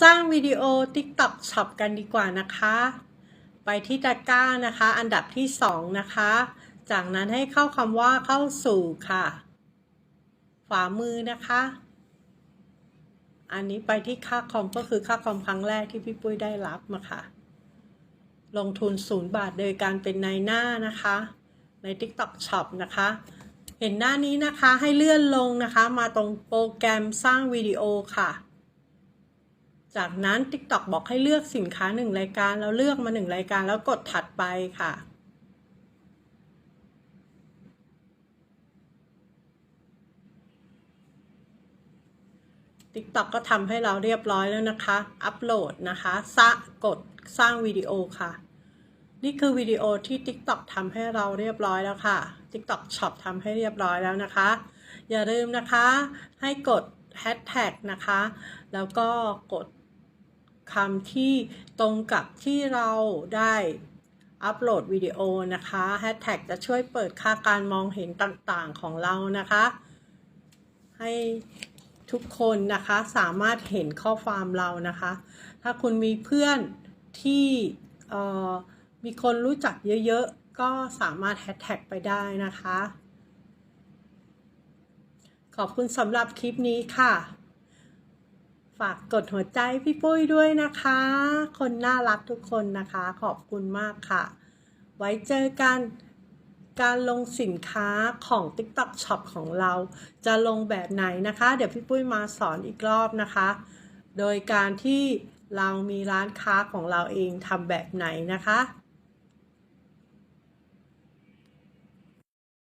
สร้างวิดีโอ TikTok Shop กันดีกว่านะคะ ไปที่ตะกร้านะคะ อันดับที่ 2 นะคะ จากนั้นให้เข้าคำว่าเข้าสู่ค่ะ ขวามือนะคะ อันนี้ไปที่ค่าคอมก็คือค่าคอมครั้งแรกที่พี่ปุ้ยได้รับมาค่ะ ลงทุนศูนย์บาทโดยการเป็นนายหน้านะคะ ใน TikTok Shop นะคะ เห็นหน้านี้นะคะให้เลื่อนลงนะคะ มาตรงโปรแกรมสร้างวิดีโอค่ะ จากนั้น TikTok บอกให้เลือกสินค้าหนึ่งรายการ แล้วเลือกมาหนึ่งรายการแล้วกดถัดไปค่ะ TikTok ก็ทำให้เราเรียบร้อยแล้วนะคะ อัปโหลดนะคะสะกดสร้างวิดีโอค่ะ นี่คือวิดีโอที่ TikTok ทำให้เราเรียบร้อยแล้วค่ะ TikTok Shop ทำให้เรียบร้อยแล้วนะคะ อย่าลืมนะคะ ให้กด Hashtag นะคะ แล้วก็กด คำที่ตรงกับที่เราได้อัปโหลดวิดีโอนะคะ Hashtag จะช่วยเปิดค่าการมองเห็นต่างๆของเรานะคะ ให้ทุกคนนะคะสามารถเห็นข้อความเรานะคะ ถ้าคุณมีเพื่อนที่มีคนรู้จักเยอะๆ ก็สามารถแฮชแท็กไปได้นะคะ ขอบคุณสำหรับคลิปนี้ค่ะ ฝากกดหัวใจพี่ปุ้ยด้วยนะคะ คนน่ารักทุกคนนะคะ ขอบคุณมากค่ะ ไว้เจอกันการลงสินค้าของ TikTok Shop ของเราจะลงแบบไหนนะคะ เดี๋ยวพี่ปุ้ยมาสอนอีกรอบนะคะ โดยการที่เรามีร้านค้าของเราเองทำแบบไหนนะคะ